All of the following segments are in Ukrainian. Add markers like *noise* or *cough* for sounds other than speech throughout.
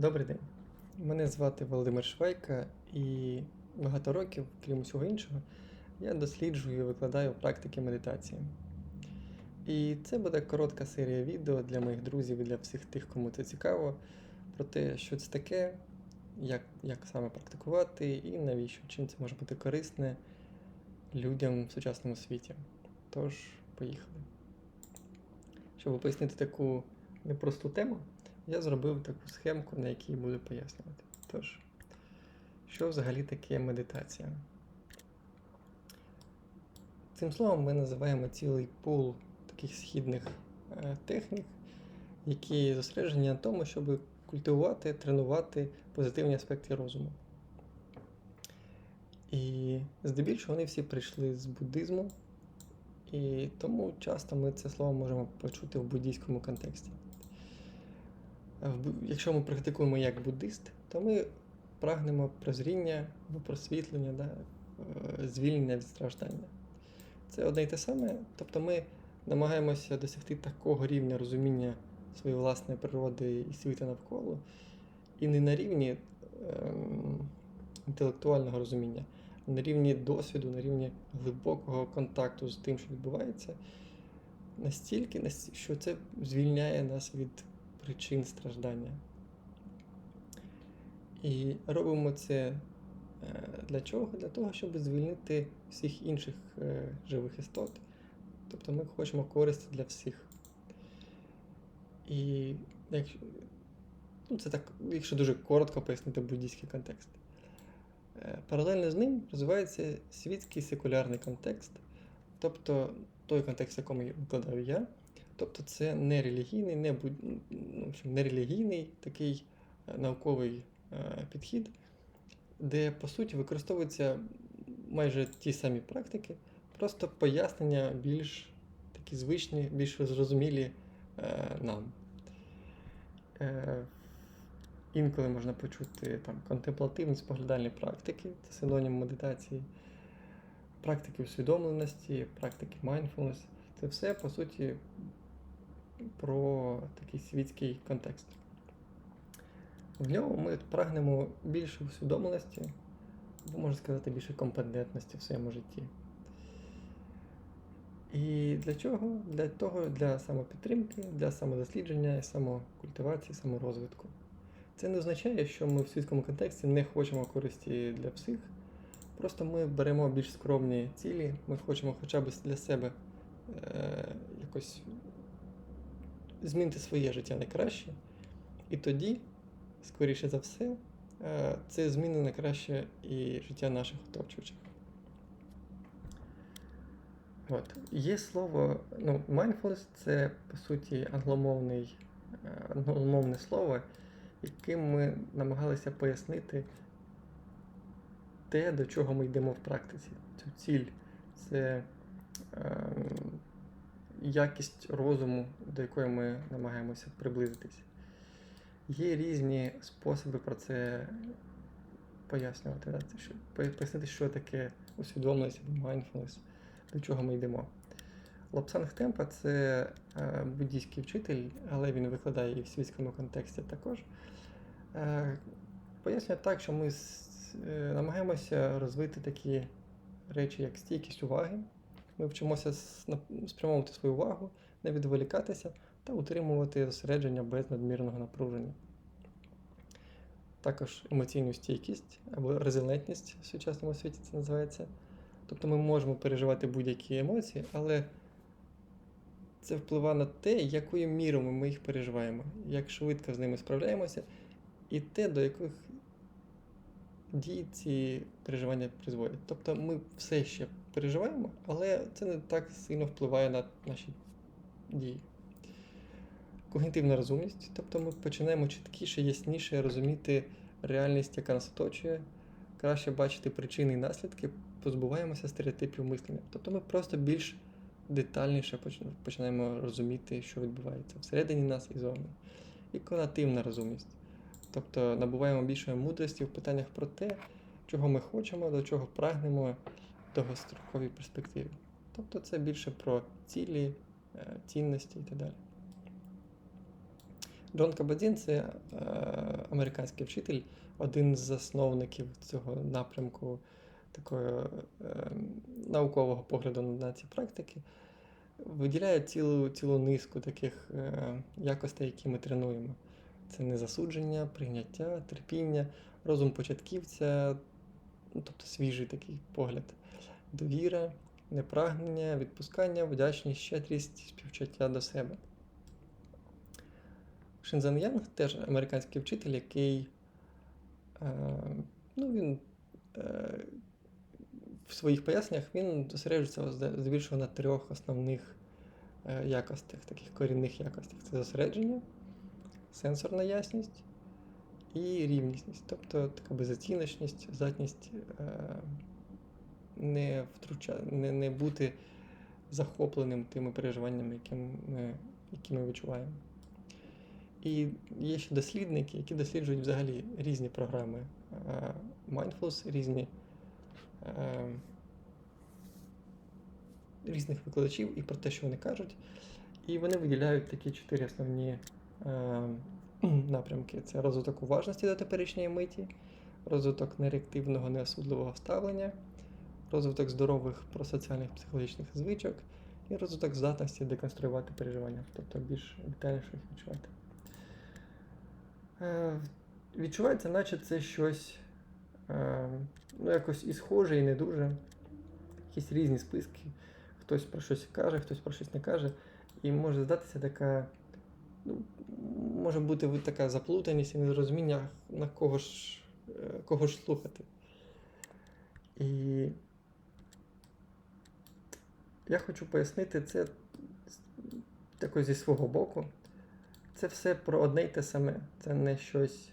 Добрий день. Мене звати Володимир Швайка, і багато років, крім усього іншого, я досліджую і викладаю практики медитації. І це буде коротка серія відео для моїх друзів і для всіх тих, кому це цікаво, про те, що це таке, як, як саме практикувати і навіщо, чим це може бути корисне людям в сучасному світі. Тож, поїхали. Щоб пояснити таку непросту тему, я зробив таку схемку, на якій буду пояснювати. Тож, що взагалі таке медитація? Цим словом ми називаємо цілий пул таких східних е, технік, які зосереджені на тому, щоб культивувати, тренувати позитивні аспекти розуму. І здебільшого вони всі прийшли з буддизму, і тому часто ми це слово можемо почути в буддійському контексті. Бу- Якщо ми практикуємо як буддист, то ми прагнемо прозріння просвітлення, да, е, звільнення від страждання. Це одне й те саме, тобто ми намагаємося досягти такого рівня розуміння своєї власної природи і світу навколо, і не на рівні ем, інтелектуального розуміння, а на рівні досвіду, на рівні глибокого контакту з тим, що відбувається, настільки, що це звільняє нас від причин страждання. І робимо це е, для чого? Для того, щоб звільнити всіх інших е, живих істот. Тобто ми хочемо користі для всіх. І якщо, ну, це так, якщо дуже коротко пояснити буддійський контекст. Е, Паралельно з ним розвивається світський секулярний контекст, тобто той контекст, в якому викладаю я. Тобто це не релігійний, не, буд... ну, в общем, не релігійний такий е, науковий е, підхід, де по суті використовуються майже ті самі практики, просто пояснення більш такі звичні, більш зрозумілі е, нам. Інколи можна почути там контемплативні споглядальні практики, це синонім медитації, практики усвідомленості, практики mindfulness. Це все по суті про такий світський контекст. В ньому ми прагнемо більше усвідомленості, або можна сказати, більше компетентності в своєму житті. І для чого? Для того, для самопідтримки, для самодослідження, самокультивації, саморозвитку. Це не означає, що ми в світському контексті не хочемо користі для всіх. Просто ми беремо більш скромні цілі, ми хочемо хоча б для себе е, якось змінити своє життя на краще. І тоді, скоріше за все, е, це зміни на краще і життя наших оточуючих. От. Є слово, ну, mindfulness це по суті англомовний, е, англомовне слово, яким ми намагалися пояснити те, до чого ми йдемо в практиці. Цю ціль це е, якість розуму, до якої ми намагаємося приблизитись. Є різні способи про це пояснювати, пояснити, що таке усвідомленість або mindfulness, до чого ми йдемо. Лапсанг Темпа це е, буддійський вчитель, але він викладає і в світському контексті також. Е, пояснює так, що ми е, намагаємося розвити такі речі, як стійкість уваги. Ми вчимося спрямовувати свою увагу, не відволікатися та утримувати зосередження без надмірного напруження. Також емоційну стійкість або резилентність в сучасному світі це називається. Тобто ми можемо переживати будь-які емоції, але це впливає на те, якою мірою ми їх переживаємо, як швидко з ними справляємося, і те, до яких дій ці переживання призводять. Тобто ми все ще переживаємо, але це не так сильно впливає на наші дії. Когнітивна розумність, тобто ми починаємо чіткіше, ясніше розуміти реальність, яка нас оточує, краще бачити причини і наслідки, позбуваємося стереотипів мислення. Тобто ми просто більш детальніше починаємо розуміти, що відбувається всередині нас і зовні. І конативна розумність. Тобто набуваємо більшої мудрості в питаннях про те, чого ми хочемо, до чого прагнемо довгостроковій перспективі. Тобто це більше про цілі, е, цінності і так далі. Джон Кабадін це е, американський вчитель, один з засновників цього напрямку такого е, наукового погляду на ці практики, виділяє цілу, цілу низку таких якостей, які ми тренуємо. Це незасудження, прийняття, терпіння, розум початківця, тобто свіжий такий погляд, довіра, непрагнення, відпускання, вдячність, щедрість, співчуття до себе. Шинзен Янг теж американський вчитель, який е, ну, він, е, в своїх поясненнях він зосереджується здебільшого на трьох основних е, якостях, таких корінних якостях. Це зосередження, сенсорна ясність і рівність, тобто така безоціночність, здатність е, не, втруча... не, не бути захопленим тими переживаннями, які ми, які ми відчуваємо. І є ще дослідники, які досліджують взагалі різні програми е, Mindfulness, різні е, різних викладачів і про те, що вони кажуть. І вони виділяють такі чотири основні е, *clears throat* напрямки: це розвиток уважності до теперішньої миті, розвиток нереактивного, неосудливого ставлення, розвиток здорових просоціальних психологічних звичок і розвиток здатності деконструювати переживання, тобто більш детальніше їх відчувати. Е, відчувається, наче це щось е, ну, якось і схоже, і не дуже. Якісь різні списки. Хтось про щось каже, хтось про щось не каже. І може здатися така, може бути така заплутаність і незрозуміння, на кого ж, е, кого ж слухати. І я хочу пояснити це також зі свого боку. Це все про одне й те саме. Це не щось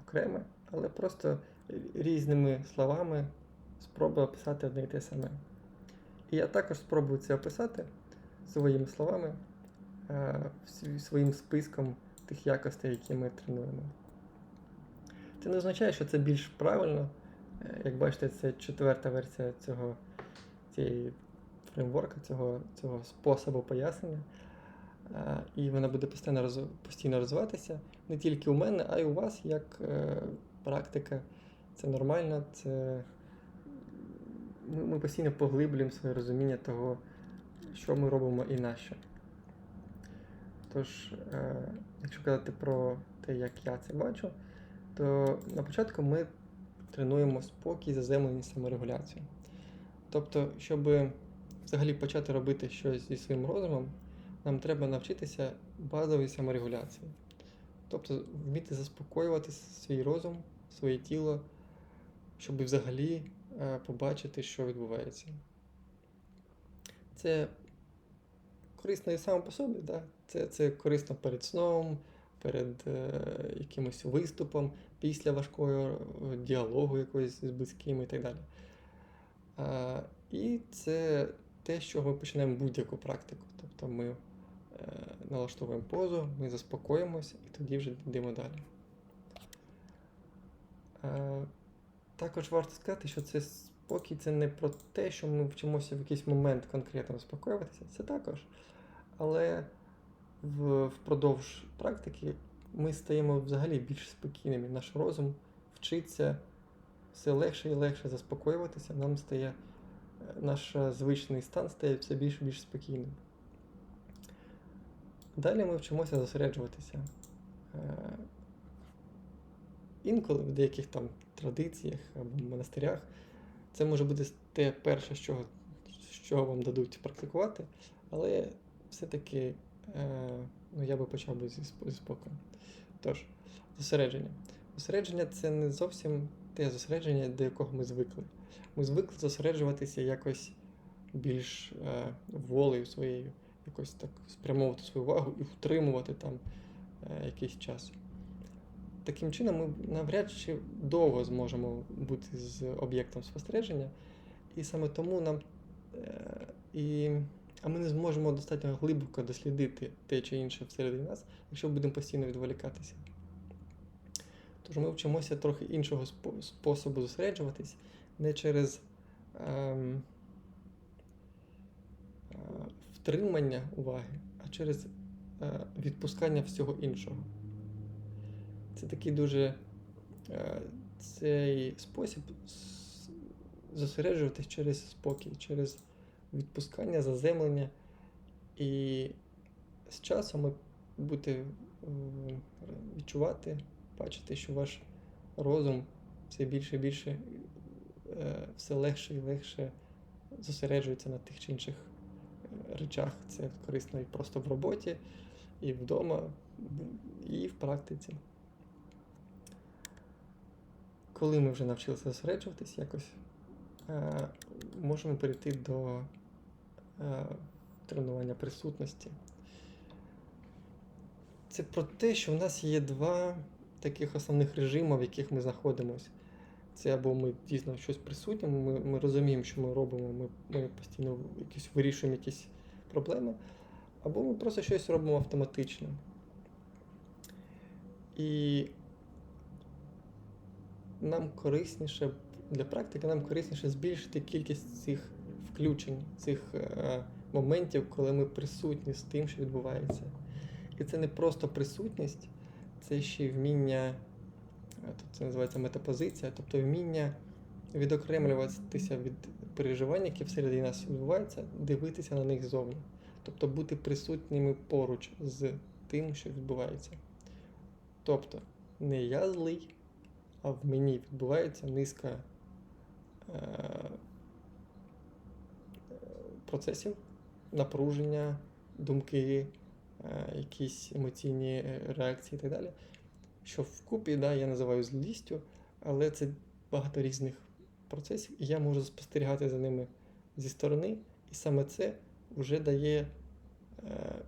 окреме, але просто різними словами спробую описати одне й те саме. І я також спробую це описати своїми словами, своїм списком тих якостей, які ми тренуємо. Це не означає, що це більш правильно. Е, Як бачите, це четверта версія цього цієї фреймворка, цього, цього способу пояснення. Е, І вона буде постійно постійно розвиватися не тільки у мене, а й у вас як е, практика. Це нормально, це ми, ми постійно поглиблюємо своє розуміння того, що ми робимо і на що. Тож, е, якщо казати про те, як я це бачу, то на початку ми тренуємо спокій, заземленість, саморегуляцію. Тобто, щоб взагалі почати робити щось зі своїм розумом, нам треба навчитися базовій саморегуляції. Тобто вміти заспокоювати свій розум, своє тіло, щоб взагалі е, побачити, що відбувається. Це корисно і саме по собі, да? це, це корисно перед сном, перед е, якимось виступом, після важкого е, діалогу якогось з близькими і так далі. А, І це те, що ми починаємо будь-яку практику. Тобто ми е, налаштовуємо позу, ми заспокоїмося і тоді вже йдемо далі. Е, також варто сказати, що це спокій це не про те, що ми вчимося в якийсь момент конкретно заспокоюватися, це також. Але в, впродовж практики ми стаємо взагалі більш спокійними. Наш розум вчиться все легше і легше заспокоюватися, нам стає наш звичний стан стає все більш і більш спокійним. Далі ми вчимося зосереджуватися. Е, Інколи в деяких там традиціях або монастирях це може бути те перше, що, що вам дадуть практикувати, але все-таки е, ну, я би почав би зі, спокою. Тож, зосередження. Зосередження це не зовсім те зосередження, до якого ми звикли. Ми звикли зосереджуватися якось більш е, волею своєю, якось так спрямовувати свою увагу і втримувати там е, якийсь час. Таким чином, ми навряд чи довго зможемо бути з об'єктом спостереження, і саме тому нам е, і, а ми не зможемо достатньо глибоко дослідити те чи інше всередині нас, якщо будемо постійно відволікатися. Тож ми вчимося трохи іншого способу зосереджуватись, не через ем, е, втримання уваги, а через е, відпускання всього іншого. Це такий дуже е, цей спосіб зосереджуватись через спокій, через відпускання, заземлення. І з часом будете відчувати, бачити, що ваш розум все більше і більше е, все легше і легше зосереджується на тих чи інших е, речах. Це корисно і просто в роботі, і вдома, і в практиці. Коли ми вже навчилися зосереджуватись якось, е, можемо перейти до е, тренування присутності. Це про те, що в нас є два таких основних режими, в яких ми знаходимося. Це або ми дійсно щось присутнє, ми, ми розуміємо, що ми робимо, ми, ми постійно якісь вирішуємо якісь проблеми, або ми просто щось робимо автоматично. І нам корисніше для практики, нам корисніше збільшити кількість цих включень, цих е, моментів, коли ми присутні з тим, що відбувається. І це не просто присутність, це ще й вміння, е, це називається метапозиція, тобто вміння відокремлюватися від переживань, які всередині нас відбуваються, дивитися на них ззовні. Тобто бути присутніми поруч з тим, що відбувається. Тобто, не я злий, в мені відбувається низка е, процесів, напруження, думки, е, якісь емоційні е, реакції і так далі. Що вкупі, да, я називаю злістю, але це багато різних процесів, і я можу спостерігати за ними зі сторони, і саме це вже дає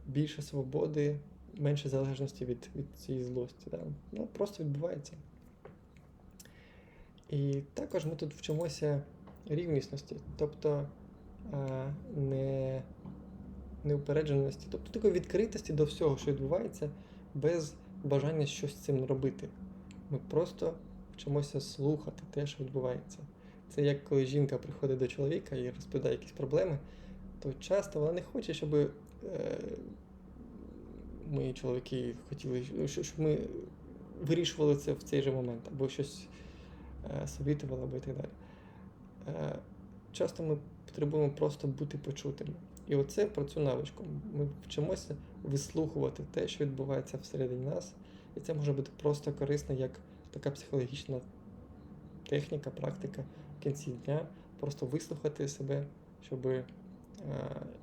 більше свободи, менше залежності від, від цієї злості. Да. Ну, просто відбувається. І також ми тут вчимося рівнісності, тобто е, не, неупередженості, тобто такої відкритості до всього, що відбувається, без бажання щось з цим робити. Ми просто вчимося слухати те, що відбувається. Це як коли жінка приходить до чоловіка і розповідає якісь проблеми, то часто вона не хоче, щоб е, ми, чоловіки, хотіли, щоб ми вирішували це в цей же момент, або щось е, совітували, і так далі. Е, часто ми потребуємо просто бути почутими. І оце про цю навичку. Ми вчимося вислухувати те, що відбувається всередині нас, і це може бути просто корисно як така психологічна техніка, практика в кінці дня, просто вислухати себе, щоб е,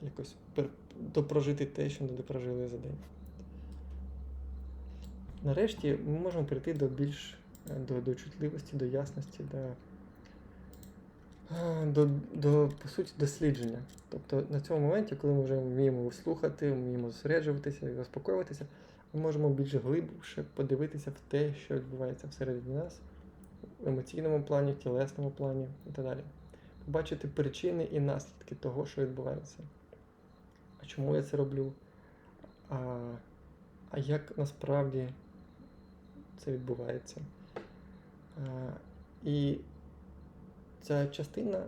якось допрожити те, що не допрожили за день. Нарешті ми можемо перейти до більш до, до чутливості, до ясності, до, е, до, до, по суті, дослідження. Тобто на цьому моменті, коли ми вже вміємо слухати, вміємо зосереджуватися і заспокоюватися, ми можемо більш глибше подивитися в те, що відбувається всередині нас, в емоційному плані, в тілесному плані і так далі. Побачити причини і наслідки того, що відбувається. А чому я це роблю? А, а як насправді це відбувається? А, і ця частина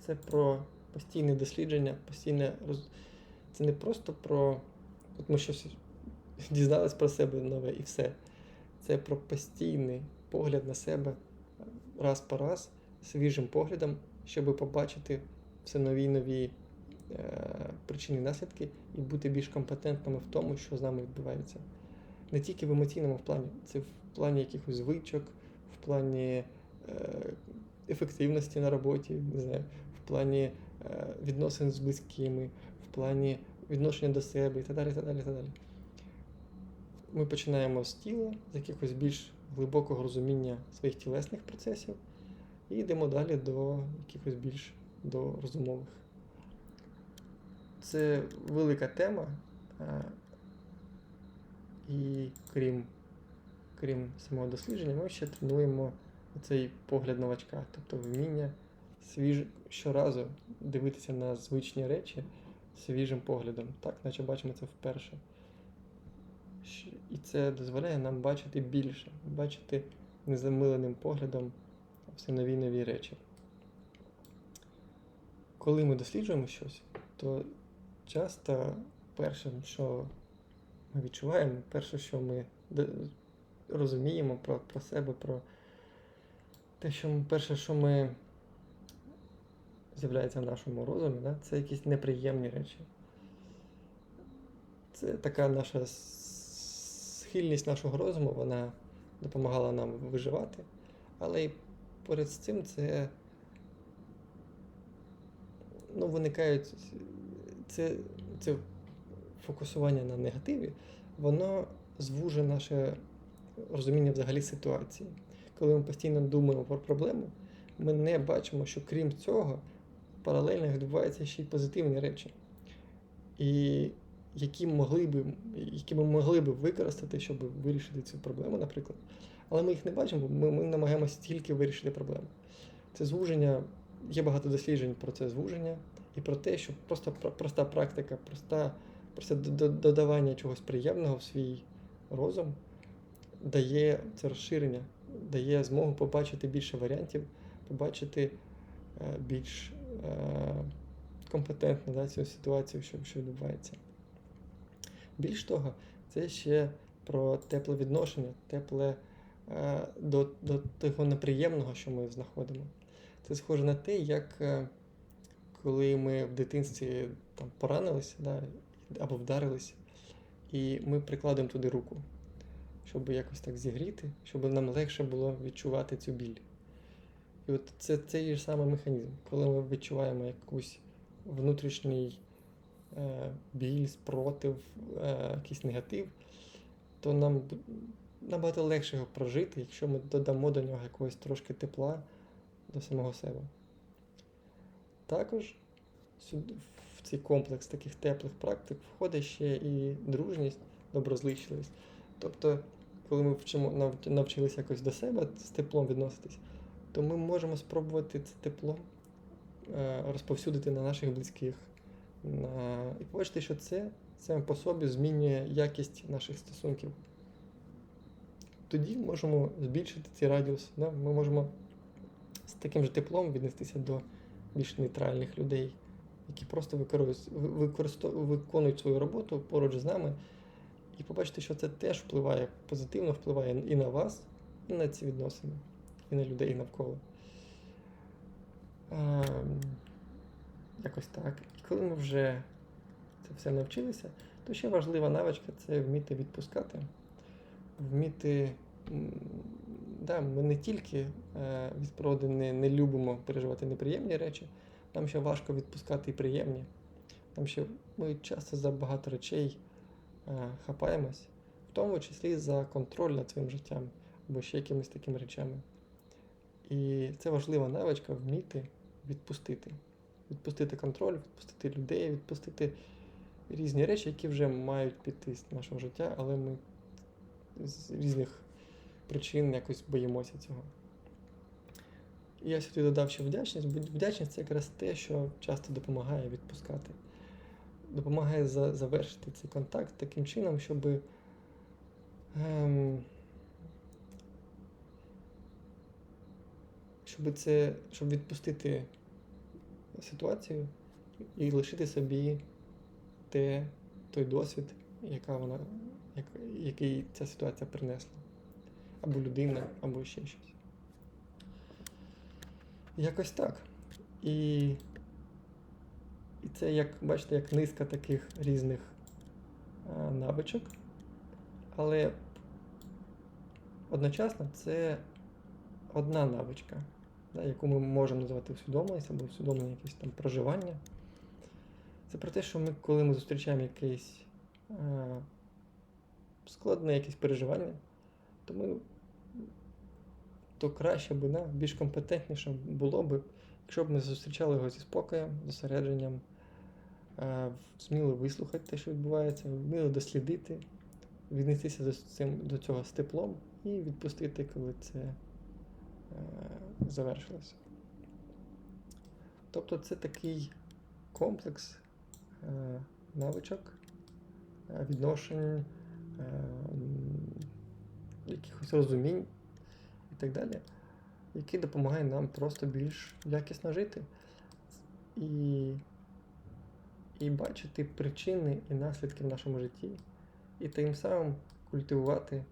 це про постійне дослідження, постійне роз... Це не просто про. От ми щось дізнались про себе нове і все. Це про постійний погляд на себе раз по раз, свіжим поглядом, щоб побачити все нові нові е, причини наслідки і бути більш компетентними в тому, що з нами відбувається. Не тільки в емоційному плані, це в плані якихось звичок, плані е, ефективності на роботі, не знаю, в плані е, відносин з близькими, в плані відношення до себе і так далі. так далі, так далі. Ми починаємо з тіла, з якихось більш глибокого розуміння своїх тілесних процесів, і йдемо далі до якихось більш до розумових. Це велика тема, е, і крім, крім самого дослідження, ми ще тренуємо цей погляд новачка, тобто вміння свіж... щоразу дивитися на звичні речі свіжим поглядом, так, наче бачимо це вперше. І це дозволяє нам бачити більше, бачити незамиленим поглядом все нові нові речі. Коли ми досліджуємо щось, то часто перше, що ми відчуваємо, перше, що ми розуміємо про, про себе, про те, що ми- перше, що ми з'являється в нашому розумі, да, це якісь неприємні речі. Це така наша схильність нашого розуму, вона допомагала нам виживати. Але і з цим це ну, виникають це, це фокусування на негативі, воно звужує наше розуміння взагалі ситуації. Коли ми постійно думаємо про проблему, ми не бачимо, що крім цього, паралельно відбуваються ще й позитивні речі, і які, могли би, які ми могли би використати, щоб вирішити цю проблему, наприклад. Але ми їх не бачимо, ми, ми намагаємося тільки вирішити проблему. Це звуження, є багато досліджень про це звуження і про те, що просто про- проста практика, проста, д- додавання чогось приємного в свій розум дає це розширення, дає змогу побачити більше варіантів, побачити е, більш е, компетентно да, цю ситуацію, що, що відбувається. Більш того, це ще про тепле відношення, тепле е, до, до того неприємного, що ми знаходимо. Це схоже на те, як коли ми в дитинстві там, поранилися да, або вдарилися, і ми прикладемо туди руку, щоб якось так зігріти, щоб нам легше було відчувати цю біль. І от це цей ж самий механізм, коли ми відчуваємо якусь внутрішній е, біль, спротив, е, якийсь негатив, то нам набагато легше його прожити, якщо ми додамо до нього якогось трошки тепла до самого себе. Також в цей комплекс таких теплих практик входить ще і дружність, доброзичливість. Тобто, коли ми вчимо, нав- навчилися якось до себе з теплом відноситись, то ми можемо спробувати це тепло е, розповсюдити на наших близьких. І побачити, що це саме по собі змінює якість наших стосунків. Тоді можемо збільшити цей радіус. Да? Ми можемо з таким же теплом віднестися до більш нейтральних людей, які просто виконують свою роботу поруч з нами, і побачити, що це теж впливає, позитивно впливає і на вас, і на ці відносини, і на людей навколо. Ем, якось так. І коли ми вже це все навчилися, то ще важлива навичка це вміти відпускати, вміти. Да, ми не тільки е, від природи не, не любимо переживати неприємні речі, нам ще важко відпускати і приємні. Нам ще ми часто за багато речей хапаємось, в тому числі за контроль над своїм життям або ще якимись такими речами. І це важлива навичка вміти відпустити. Відпустити контроль, відпустити людей, відпустити різні речі, які вже мають піти з нашого життя, але ми з різних причин якось боїмося цього. І я сюди додав ще вдячність, вдячність це якраз те, що часто допомагає відпускати. Допомагає за, завершити цей контакт таким чином, щоб ем, щоб це, щоб відпустити ситуацію і лишити собі те, той досвід, яка вона, як, який ця ситуація принесла. Або людина, або ще щось. Якось так. І, і це, як бачите, як низка таких різних а, навичок. Але одночасно це одна навичка, да, яку ми можемо називати усвідомленість або усвідомлення якесь там проживання. Це про те, що ми, коли ми зустрічаємо якесь а, складне якесь переживання, то ми то краще би, да, більш компетентніше було б, якщо б ми зустрічали його зі спокоєм, зосередженням, е, вислухати те, що відбувається, вміли дослідити, віднестися до, цим, до цього з теплом і відпустити, коли це е, завершилося. Тобто це такий комплекс е, навичок, відношень, якихось розумінь і так далі, який допомагає нам просто більш якісно жити і, і бачити причини і наслідки в нашому житті, і тим самим культивувати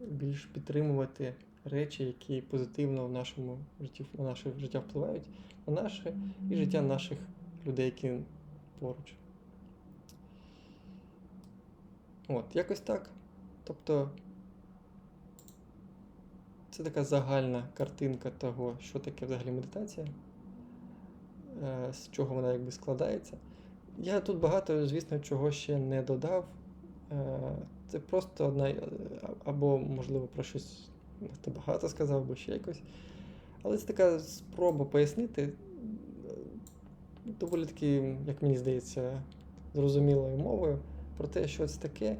більш підтримувати речі, які позитивно в нашому житті, на наше життя впливають, на наше і життя наших людей, які поруч. От, якось так. Тобто це така загальна картинка того, що таке взагалі медитація, е, з чого вона якби складається. Я тут багато, звісно, чого ще не додав. Е, Це просто одна, е, або, можливо, про щось ти багато сказав, або ще якось. Але це така спроба пояснити е, доволі таки, як мені здається, зрозумілою мовою про те, що це таке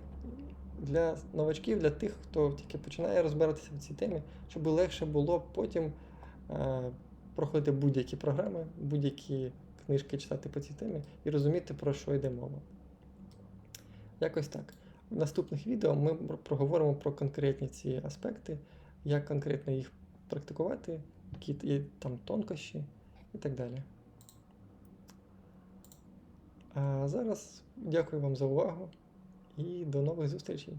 для новачків, для тих, хто тільки починає розбиратися в цій темі, щоб легше було потім проходити будь-які програми, будь-які книжки читати по цій темі і розуміти, про що йде мова. Якось так. В наступних відео ми проговоримо про конкретні ці аспекти, як конкретно їх практикувати, які є там тонкощі і так далі. А зараз дякую вам за увагу і до нових зустрічей.